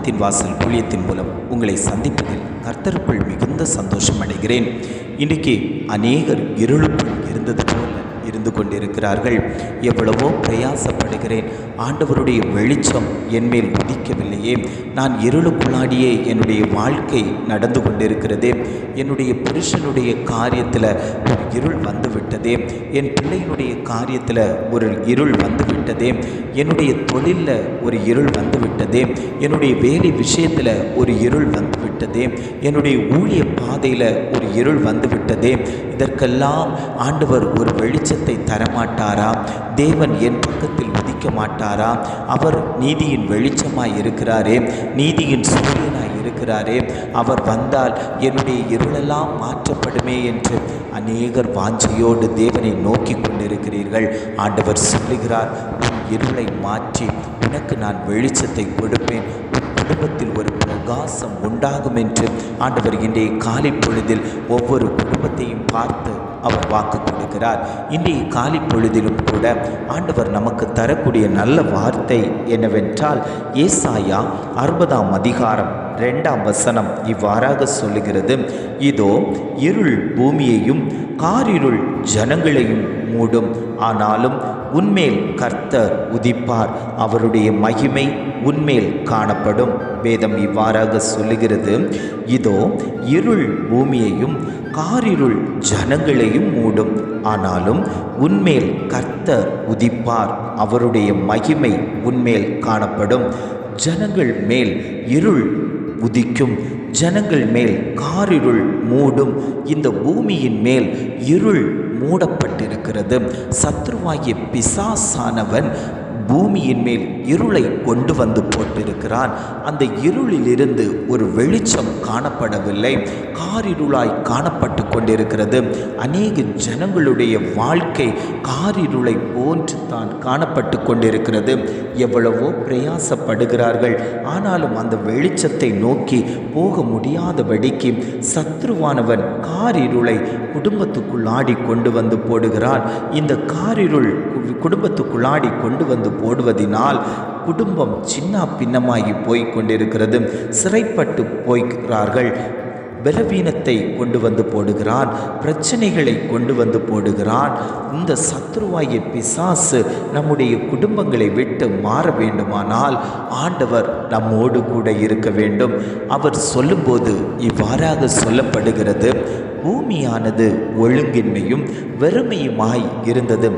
வானத்தின் வாசல் ஊழியத்தின் மூலம் உங்களை சந்திப்பதில் கர்த்தருக்குள் மிகுந்த சந்தோஷம் அடைகிறேன். இன்றைக்கு அநேகர் இருளுக்குள் இருந்தது போல. இருந்து கொண்டிருக்கிறார்கள். எவ்வளவோ பிரயாசப்படுகிறேன். ஆண்டவருடைய வெளிச்சம் என்மேல் உதிக்கவில்லையே. நான் இருளுக்குள்ளாடியே என்னுடைய வாழ்க்கை நடந்து கொண்டிருக்கிறதே. என்னுடைய புருஷனுடைய காரியத்தில் ஒரு இருள் வந்துவிட்டதே. என் பிள்ளையினுடைய காரியத்தில் ஒரு இருள் வந்து விட்டதே என்னுடைய தொழிலில் ஒரு இருள் வந்துவிட்டதே. என்னுடைய வேலை விஷயத்தில் ஒரு இருள் வந்து விட்டதே என்னுடைய ஊழிய பாதையில் ஒரு இருள் வந்துவிட்டதே. இதற்கெல்லாம் ஆண்டவர் ஒரு வெளிச்சத்தை தரமாட்டாரா? தேவன் என் பக்கத்தில் உதிக்க மாட்டாரா அவர் நீதியின் வெளிச்சமாய் இருக்கிறாரே. நீதியின் சூரியனாய் இருக்கிறாரே. அவர் வந்தால் என்னுடைய இருளெல்லாம் மாற்றப்படுமே என்று அநேகர் வாஞ்சையோடு தேவனை நோக்கி கொண்டிருக்கிறீர்கள். ஆண்டவர் சொல்லுகிறார் உன் இருளை மாற்றி உனக்கு நான் வெளிச்சத்தை கொடுப்பேன். குடும்பத்தில் ஒரு பிரகாசம் உண்டாகும் என்று ஆண்டவர் இன்றைய காலை பொழுதில் ஒவ்வொரு குடும்பத்தையும் பார்த்து அவர் வாக்கு கொடுக்கிறார். இன்றைய காலை பொழுதிலும் கூட ஆண்டவர் நமக்கு தரக்கூடிய நல்ல வார்த்தை என்னவென்றால் ஏசாயா அறுபதாம் அதிகாரம் ரெண்டாம் வசனம் இவ்வாறாக சொல்லுகிறது. இதோ இருள் பூமியையும் காரிருள் ஜனங்களையும் மூடும். ஆனாலும் உன்மேல் கர்த்தர் உதிப்பார். அவருடைய மகிமை உன்மேல் காணப்படும். வேதம் இவ்வாறாக சொல்லுகிறது. இதோ இருள் பூமியையும் காரிருள் ஜனங்களையும் மூடும். ஆனாலும் உன்மேல் கர்த்தர் உதிப்பார். அவருடைய மகிமை உன்மேல் காணப்படும். ஜனங்கள் மேல் இருள் உதிக்கும். ஜனங்கள் மேல் காரிருள் மூடும். இந்த பூமியின் மேல் இருள் மூடப்பட்டிருக்கிறது. சத்ருவாகிய பிசாசானவன் பூமியின் மேல் இருளை கொண்டு வந்து போட்டிருக்கிறான். அந்த இருளிலிருந்து ஒரு வெளிச்சம் காணப்படவில்லை. காரிருளாய் காணப்பட்டு கொண்டிருக்கிறது. அநேக ஜனங்களுடைய வாழ்க்கை காரிருளை போன்று தான் காணப்பட்டு கொண்டிருக்கிறது. எவ்வளவோ பிரயாசப்படுகிறார்கள். ஆனாலும் அந்த வெளிச்சத்தை நோக்கி போக முடியாதபடிக்கு சத்ருவானவன் காரிருளை குடும்பத்துக்குள்ளாடி கொண்டு வந்து போடுகிறான். இந்த காரிருள் குடும்பத்துக்குள்ளாடி கொண்டு வந்து போடுவதினால் குடும்பம் சின்ன பின்னமாகி போய் கொண்டிருக்கிறது. சிறைப்பட்டு போய்கிறார்கள் பலவீனத்தை கொண்டு வந்து போடுகிறான் பிரச்சனைகளை கொண்டு வந்து போடுகிறான். இந்த சத்ருவாய பிசாசு நம்முடைய குடும்பங்களை விட்டு மாற வேண்டுமானால் ஆண்டவர் நம்மோடு கூட இருக்க வேண்டும். அவர் சொல்லும்போது இவ்வாறாக சொல்லப்படுகிறது பூமியானது ஒழுங்கின்மையும் வெறுமையுமாய் இருந்தது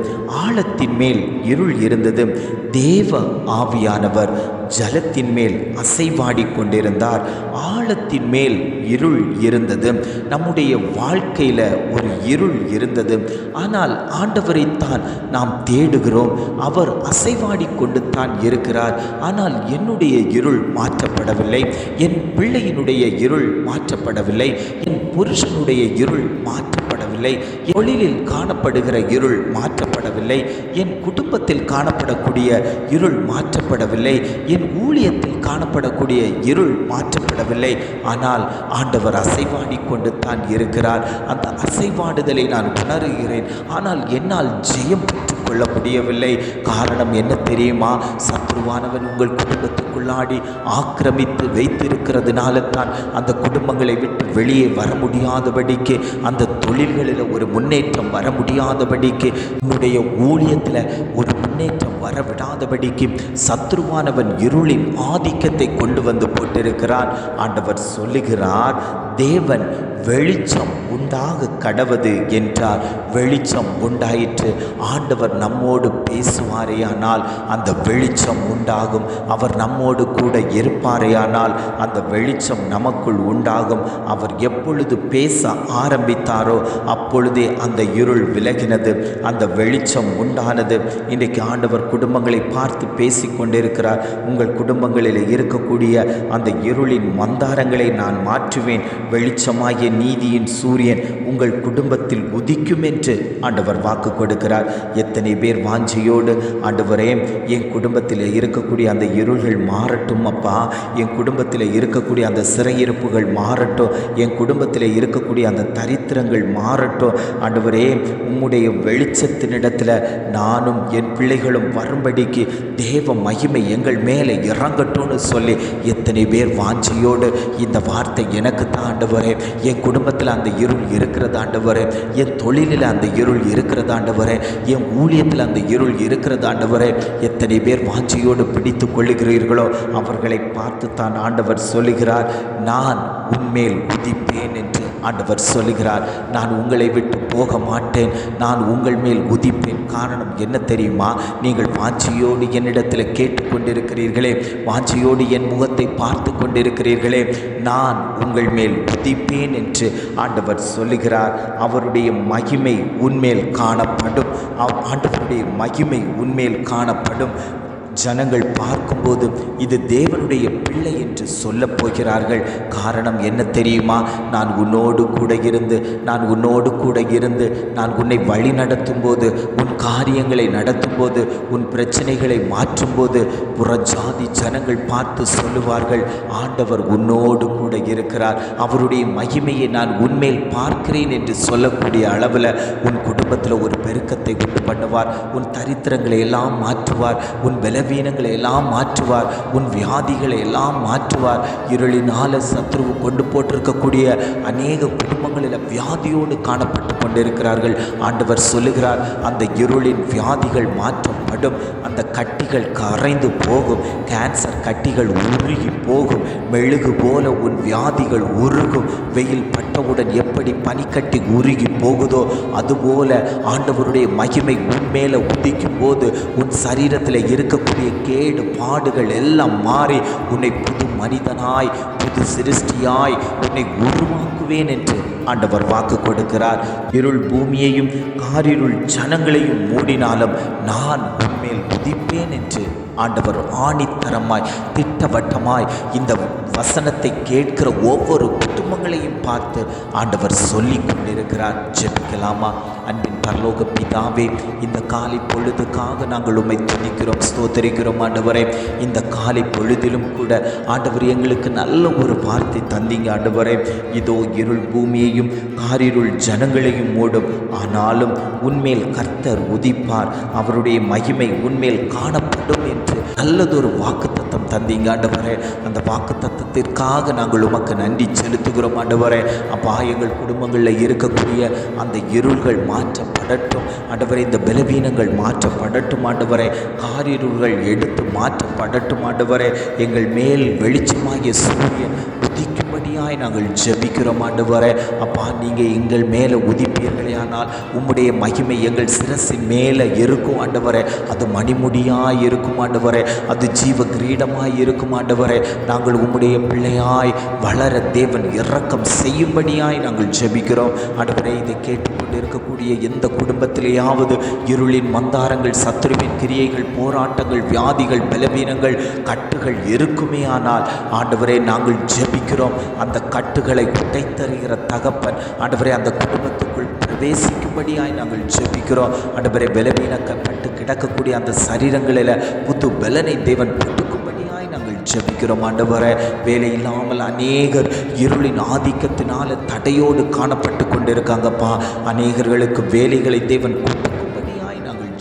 ஆழத்தின் மேல் இருள் இருந்தது. தேவ ஆவியானவர் ஜலத்தின் மேல் அசைவாடி கொண்டிருந்தார் ஆழத்தின் மேல் இருள் இருந்தது. நம்முடைய வாழ்க்கையில் ஒரு இருள் இருந்தது. ஆனால் ஆண்டவரைத்தான் நாம் தேடுகிறோம். அவர் அசைவாடி கொண்டு தான் இருக்கிறார். ஆனால் என்னுடைய இருள் மாற்றப்படவில்லை. என் பிள்ளையினுடைய இருள் மாற்றப்படவில்லை. என் புருஷனுடைய இருள் மாற்றப்படவில்லை. தொழிலில் காணப்படுகிற இருள் மாற்ற மாற்றப்படவில்லை என் குடும்பத்தில் காணப்படக்கூடிய இருள் மாற்றப்படவில்லை. என் ஊழியத்தில் காணப்படக்கூடிய இருள் மாற்றப்படவில்லை. ஆனால் ஆண்டவர் அசைவாடி கொண்டு தான் இருக்கிறார். அந்த அசைவாடுதலை நான் உணர்கிறேன். ஆனால் என்னால் ஜெயம் கொள்ள முடியவில்லை காரணம் என்ன தெரியுமா? சத்ருவானவன் உங்கள் குடும்பத்துக்குள்ளாடி ஆக்கிரமித்து வைத்திருக்கிறதுனால தான் அந்த குடும்பங்களை விட்டு வெளியே வர முடியாதபடிக்கு அந்த தொழில்களில் ஒரு முன்னேற்றம் வர முடியாதபடிக்கு உன்னுடைய ஊழியத்தில் ஒரு முன்னேற்றம் வர விடாதபடிக்கு சத்ருவானவன் இருளின் ஆதிக்கத்தை கொண்டு வந்து போட்டிருக்கிறான். ஆண்டவர் சொல்லுகிறார் தேவன் வெளிச்சம் உண்டாக கடவது என்றார் வெளிச்சம் உண்டாயிற்று. ஆண்டவர் நம்மோடு பேசுவாரேயானால் அந்த வெளிச்சம் உண்டாகும். அவர் நம்மோடு கூட இருப்பாரேயானால் அந்த வெளிச்சம் நமக்குள் உண்டாகும். அவர் எப்பொழுது பேச ஆரம்பித்தாரோ அப்பொழுதே அந்த இருள் விலகினது. அந்த வெளிச்சம் உண்டானது. இன்றைக்கு ஆண்டவர் குடும்பங்களை பார்த்து பேசி கொண்டிருக்கிறார். உங்கள் குடும்பங்களில் இருக்கக்கூடிய அந்த இருளின் மந்தாரங்களை நான் மாற்றுவேன். வெளிச்சமாகிய நீதியின் சூரியன் உங்கள் குடும்பத்தில் உதிக்கும் என்று ஆண்டவர் வாக்கு கொடுக்கிறார். எத்தனை பேர் வாஞ்சியோடு ஆண்டவரே என் குடும்பத்தில் இருக்கக்கூடிய அந்த இருள்கள் மாறட்டும் அப்பா. என் குடும்பத்தில் இருக்கக்கூடிய அந்த சிறையிருப்புகள் மாறட்டும். என் குடும்பத்தில் இருக்கக்கூடிய அந்த தரித்திரங்கள் மாறட்டும். ஆண்டவரே உம்முடைய வெளிச்சத்தினிடத்தில் நானும் என் பிள்ளைகளும் வரும்படிக்கு தேவ மகிமை எங்கள் மேலே இறங்கட்டும்னு சொல்லி எத்தனை பேர் வாஞ்சியோடு இந்த வார்த்தை எனக்கு தான் ஆண்டவரே. என் குடும்பத்தில் அந்த இருள் இருக்கிற இருக்கிறதாண்டவரே. என் தொழிலில் அந்த இருள் இருக்கிறதாண்டவரே. என் ஊழியத்தில் அந்த இருள் இருக்கிறதாண்டவரே. எத்தனை பேர் வாஞ்சியோடு பிடித்து கொள்ளுகிறீர்களோ அவர்களை பார்த்து தான் ஆண்டவர் சொல்லுகிறார் நான் உன்மேல் உதிப்பேன் என்று ஆண்டவர் சொல்லுகிறார் நான் உங்களை விட்டு போக மாட்டேன் நான் உங்கள் மேல் உதிப்பேன். காரணம் என்ன தெரியுமா? நீங்கள் வாஞ்சியோடு என்னிடத்தில் கேட்டுக்கொண்டிருக்கிறீர்களே. வாஞ்சியோடு என் முகத்தை பார்த்து கொண்டிருக்கிறீர்களே. நான் உங்கள் மேல் உதிப்பேன் என்று ஆண்டவர் சொல்லுகிறார். அவருடைய மகிமை உன்மேல் காணப்படும். அவ்- ஆண்டவருடைய மகிமை உன்மேல் காணப்படும். ஜனங்கள் பார்க்கும்போது இது தேவனுடைய பிள்ளை என்று சொல்லப் போகிறார்கள். காரணம் என்ன தெரியுமா? நான் உன்னோடு கூட இருந்து நான் உன்னோடு கூட இருந்து நான் உன்னை வழி நடத்தும் போது உன் காரியங்களை நடத்தும் போது உன் பிரச்சனைகளை மாற்றும் போது புறஜாதி ஜனங்கள் பார்த்து சொல்லுவார்கள் ஆண்டவர் உன்னோடு கூட இருக்கிறார். அவருடைய மகிமையை நான் உன்மேல் பார்க்கிறேன் என்று சொல்லக்கூடிய அளவில் உன் குடும்பத்தில் ஒரு பெருக்கத்தை உண்டு பண்ணுவார். உன் தரித்திரங்களை எல்லாம் மாற்றுவார். உன் பலவீனங்களை எல்லாம் மாற்றுவார். உன் வியாதிகள் எல்லாம் மாற்றுவார். இருளினால சத்ருவு கொண்டு போட்டிருக்கக்கூடிய அநேக குடும்பங்களில் வியாதியோடு காணப்பட்டு கொண்டிருக்கிறார்கள். ஆண்டவர் சொல்லுகிறார் அந்த இருளின் வியாதிகள் மாற்றப்படும். அந்த கட்டிகள் கரைந்து போகும். கேன்சர் கட்டிகள் உருகி போகும். மெழுகு போல உன் வியாதிகள் உருகும். வெயில் பட்டவுடன் எப்படி பனிக்கட்டி உருகி போகுதோ அதுபோல ஆண்டவருடைய மகிமை உன் மேலே உதிக்கும் போது உன் சரீரத்தில் இருக்கக்கூடிய கேடு பாடுகள் எல்லாம் மாறி உன்னை புது மனிதனாய் புது சிருஷ்டியாய் உன்னை உருவாக்குவேன் என்று ஆண்டவர் வாக்கு கொடுக்கிறார். இருள் பூமியையும் காரிருள் ஜனங்களையும் மூடினாலும் நான் மேல் உதிப்பேன் என்று ஆண்டவர் ஆணித்தரமாய் திட்டவட்டமாய் இந்த வசனத்தை கேட்கிற ஒவ்வொரு குடும்பங்களையும் பார்த்து ஆண்டவர் சொல்லி கொண்டிருக்கிறார் ஜெபிக்கலாமா? அன்பின் பரலோக பிதாவே இந்த காலை பொழுதுக்காக நாங்கள் உண்மை துணிக்கிறோம் ஸ்தோத்தரிக்கிறோம் ஆண்டவரே. இந்த காலை பொழுதிலும் கூட ஆண்டவர் எங்களுக்கு நல்ல ஒரு வார்த்தை தந்தீங்க ஆண்டவரே. இதோ இருள் பூமியையும் காரிருள் ஜனங்களையும் மூடும். ஆனாலும் உன்மேல் கர்த்தர் உதிப்பார். அவருடைய மகிமை உன்மேல் காணப்படும் என்று நல்லதொரு வாக்குத்தத்தம் தந்தீங்க ஆண்டவரே. அந்த வாக்குத்தத்தத்திற்காக நாங்கள் உமக்கு நன்றி செலுத்துகிறோம் ஆண்டவரே. அப்பா எங்கள் குடும்பங்களில் இருக்கக்கூடிய அந்த இருள்கள் மாற்றப்படட்டும். ஆண்டவரே இந்த பலவீனங்கள் மாற்றப்படட்டும் ஆண்டவரே. காரிருள்கள் எடுத்து மாற்றப்படட்டும் ஆண்டவரே. எங்கள் மேல் வெளிச்சமாகிய சூரியன் உதிக்கும் உதிக்கும்படியாய் நாங்கள் ஜெபிக்கிறோம் ஆண்டவரே. அப்பா நீங்கள் எங்கள் மேலே உதிப்பீர்களே ஆனால் உம்முடைய மகிமை எங்கள் சிரசின் மேலே இருக்கும் ஆண்டவரே. அது மணிமுடியாய் இருக்கும் ஆண்டவரே. அது ஜீவ கிரீடமாய் இருக்கும் ஆண்டவரே. நாங்கள் உம்முடைய பிள்ளையாய் வளர தேவன் இறக்கம் செய்யும்படியாய் நாங்கள் ஜெபிக்கிறோம். ஆண்டவரே இதை கேட்டுக்கொண்டு இருக்கக்கூடிய எந்த குடும்பத்திலேயாவது இருளின் மந்தாரங்கள் சத்துருவின் கிரியைகள் போராட்டங்கள் வியாதிகள் பலவீனங்கள் கட்டுகள் இருக்குமே ஆனால் ஆண்டவரை நாங்கள் ஜெபிக்கிறோம். அந்த கட்டுகளை உடைத்தருகிற தகப்பன். ஆண்டவரே அந்த குடும்பத்துக்குள் பிரவேசிக்கும்படியாய் நாங்கள் ஜெபிக்கிறோம். ஆண்டவரே பலவீனக்கப்பட்டு கிடக்கக்கூடிய அந்த சரீரங்களில் புது பலனை தேவன் கொடுக்கும்படியாய் நாங்கள் ஜெபிக்கிறோம். ஆண்டவரே வேலை இல்லாமல் அநேகர் இருளின் ஆதிக்கத்தினால தடையோடு காணப்பட்டு கொண்டிருக்காங்கப்பா. அநேகர்களுக்கு வேலைகளை தேவன் கொடுத்து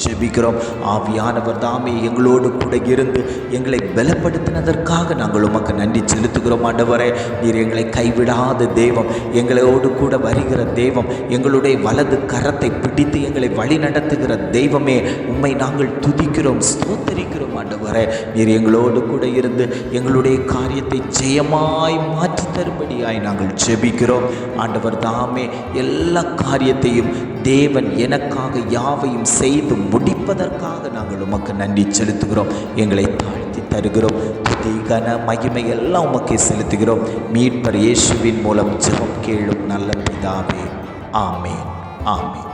ஜெபிக்கிறோம் ஆவியானவர் தாமே எங்களோடு கூட இருந்து எங்களை பலப்படுத்தினதற்காக நாங்கள் உமக்கு நன்றி செலுத்துகிறோம் ஆண்டவரே. நீர் எங்களை கைவிடாத தெய்வம் எங்களோடு கூட வருகிற தெய்வம் எங்களுடைய வலது கரத்தை பிடித்து எங்களை வழி நடத்துகிற தெய்வமே. உம்மை நாங்கள் துதிக்கிறோம் ஸ்தோத்தரிக்கிறோம் ஆண்டவரே. நீர் எங்களோடு கூட இருந்து எங்களுடைய காரியத்தை ஜெயமாய் மாற்றி தரும்படியாய் நாங்கள் ஜெபிக்கிறோம் ஆண்டவர் தாமே எல்லா காரியத்தையும் தேவன் எனக்காக யாவையும் செய்து முடிப்பதற்காக நாங்கள் உமக்கு நன்றி செலுத்துகிறோம். எங்களை தாழ்த்தி தருகிறோம். துதி கன மகிமை எல்லாம் உமக்கே செலுத்துகிறோம். மீட்பர் இயேசுவின் மூலம் ஜெபம் கேளும் நல்ல பிதாவே. ஆமேன். ஆமேன்.